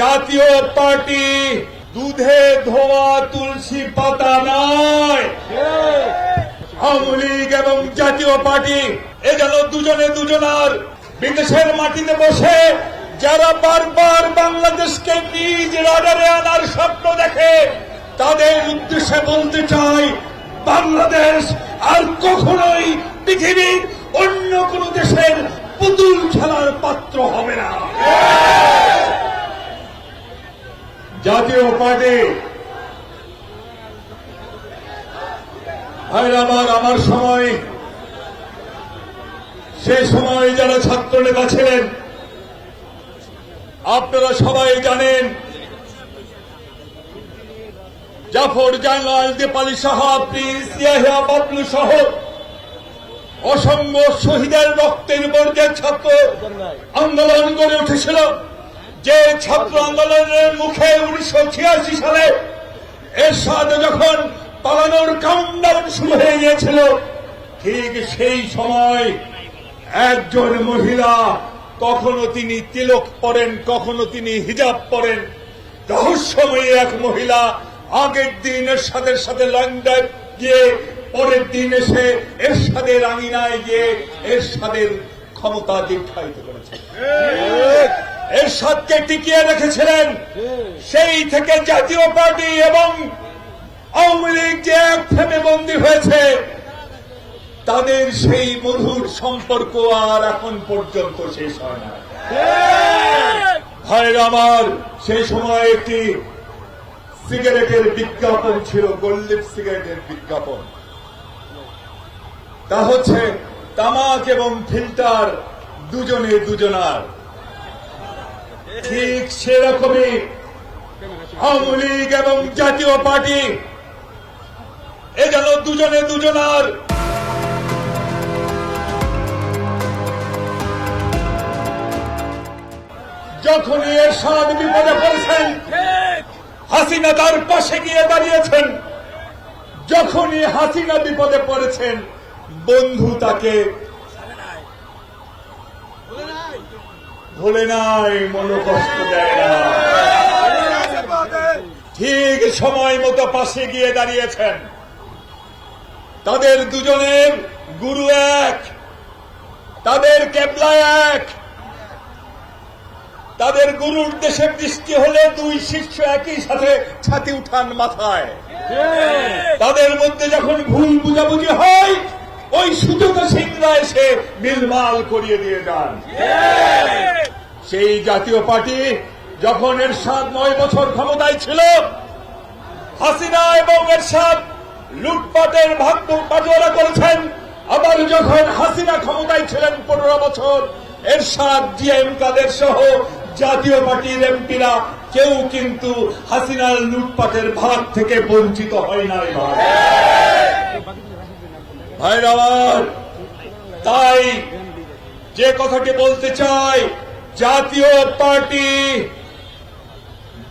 জাতীয় পার্টি দুধে ধোয়া তুলসী পাতা নয়। আওয়ামী লীগ এবং জাতীয় পার্টি এ যেন দুজনে দুজনার বিদেশের মাটিতে বসে যারা বারবার বাংলাদেশকে নিজ রাডারে আনার স্বপ্ন দেখে, তাদের উদ্দেশ্যে বলতে চাই, বাংলাদেশ আর কখনোই পৃথিবীর অন্য কোন দেশের পুতুল খেলার পাত্র হবে না। জাতীয় পার্টি। ভাইরা আমার সময়। সে সময় যারা ছাত্র নেতা ছিলেন, আপনারা সবাই জানেন, জাফর জাঙ্গাল দীপালি সাহা প্রিন্স ইয়াহিয়া বাবলু সহ অসংখ্য শহীদের রক্তের যে ছাত্র আন্দোলন গড়ে উঠেছিল। যে ছাত্র আন্দোলনের মুখে উনিশশো ছিয়াশি সালে এর সাথে যখন পালানোর কাউন্টডাউন শুরু হয়ে গিয়েছিল, ঠিক সেই সময় একজন মহিলা, কখনো তিনি তিলক পরেন, কখনো তিনি হিজাব পরেন, রহস্যময়ী এক মহিলা আগের দিন এরশাদের সাথে লন্ডন গিয়ে, পরের দিন এসে এরশাদের রাঙিনায় গিয়ে এরশাদের ক্ষমতা দীক্ষায়িত করেছে। এরশাদকে টিকিয়ে রেখেছিলেন। সেই থেকে জাতীয় পার্টি এবং আওয়ামী লীগ যে এক ফেমে বন্দী হয়েছে, তাদের সেই মধুর সম্পর্ক আর এখন পর্যন্ত শেষ হয় না। ভাইরা আমার, সেই সময় একটি সিগারেটের বিজ্ঞাপন ছিল গোল্লিপ সিগারেটের বিজ্ঞাপন। তা হচ্ছে তামাক এবং ফিল্টার দুজনে দুজনার। ঠিক সেরকমই আওয়ামী লীগ এবং জাতীয় পার্টি। এ যেন দুজনে দুজনার যখনই এর সাদ বিপদে পড়েছেন, হাসিনা তার পাশে গিয়ে দাঁড়িয়েছেন। যখনই হাসিনা বিপদে পড়েছেন, বন্ধু তাকে ভুলে নাই মনোকষ্ট দেয় না। ঠিক সময় মতো পাশে গিয়ে দাঁড়িয়েছেন। তাদের দুজনের গুরু এক, তাদের কেবলা এক। তাদের গুরুর দেশে বৃষ্টি হলে দুই শিষ্য একই সাথে ছাতি উঠান মাথায়। তাদের মধ্যে যখন ভুল বুঝাবুঝি হয়, ওই সুযোগা সিংরা এসে মিলমাল করিয়ে দিয়ে যান। সেই জাতীয় পার্টি যখন এরশাদ নয় বছর ক্ষমতায় ছিল, হাসিনা এবং এরশাদ লুটপাটের ভাগ্য বাজোয়ারা করেছেন। আবার যখন হাসিনা ক্ষমতায় ছিলেন পনেরো বছর, এরশাদ জিএম কাদের সহ জাতীয় পার্টির এমপিরা কেউ কিন্তু হাসিনার লুটপাটের ভাগ থেকে বঞ্চিত হয় নাই ভাই। ভাইরা আমার, তাই যে কথাটি বলতে চাই জাতীয় পার্টি,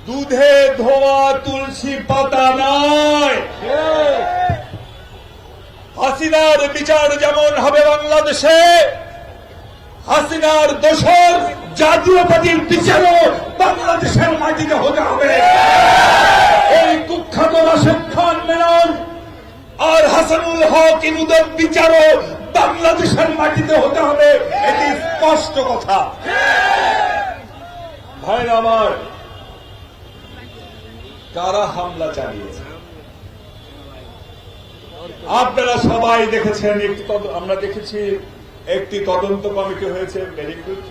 দুধে ধোয়া তুলসী পাতা নয়। হাসিনার বিচার যেমন হবে বাংলাদেশে, হাসিনার দোষর জাতীয় পার্টির বিচারও বাংলাদেশের মাটিতে হতে হবে। এই কুখ্যাত রাশেদ খান মেনন আর হাসানুল হক ইনুদের বিচারও বাংলাদেশের মাটিতে হতে হবে, এটি স্পষ্ট কথা। ভাইরা আমার, কারা হামলা চালিয়েছে? আপনারা সবাই দেখেছেন, একটি আমরা দেখেছি, একটি তদন্ত কমিটি হয়েছে ভেরি গুড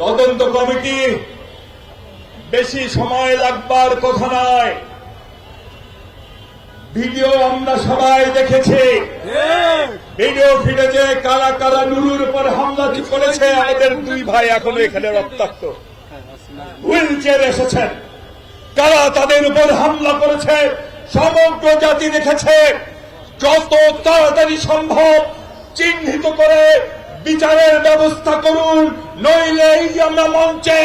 তদন্ত কমিটি বেশি সময় লাগবার কথা নয় ভিডিও আমরা সবাই দেখেছি। ভিডিও ফিটেছে কারা কারা নুরুর উপর হামলা করেছে, আমাদের দুই ভাই এখনও এখানে রক্তাক্ত। হুইল চেয়ার এসেছেন। কারা তাদের উপর হামলা করেছে, সমগ্র জাতি দেখেছে। যত তাড়াতাড়ি সম্ভব চিহ্নিত করে বিচারের ব্যবস্থা করুন, নইলে এই যে আমরা মঞ্চে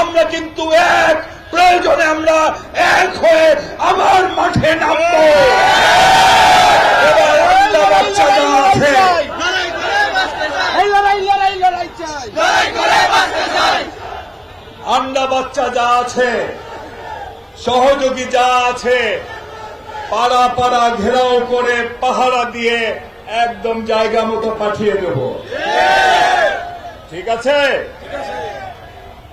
আমরা কিন্তু এক, প্রয়োজনে আমরা এক হয়ে আমার মাঠে নামবো এবার আল্লাহ বাচ্চা যারা আছে এই লড়াই লড়াই লড়াই চাই আন্ডা বাচ্চা যা আছে, সহযোগী যা আছে, পাড়া পাড়া ঘেরাও করে পাহারা দিয়ে একদম জায়গা মতো পাঠিয়ে দেব। ঠিক আছে?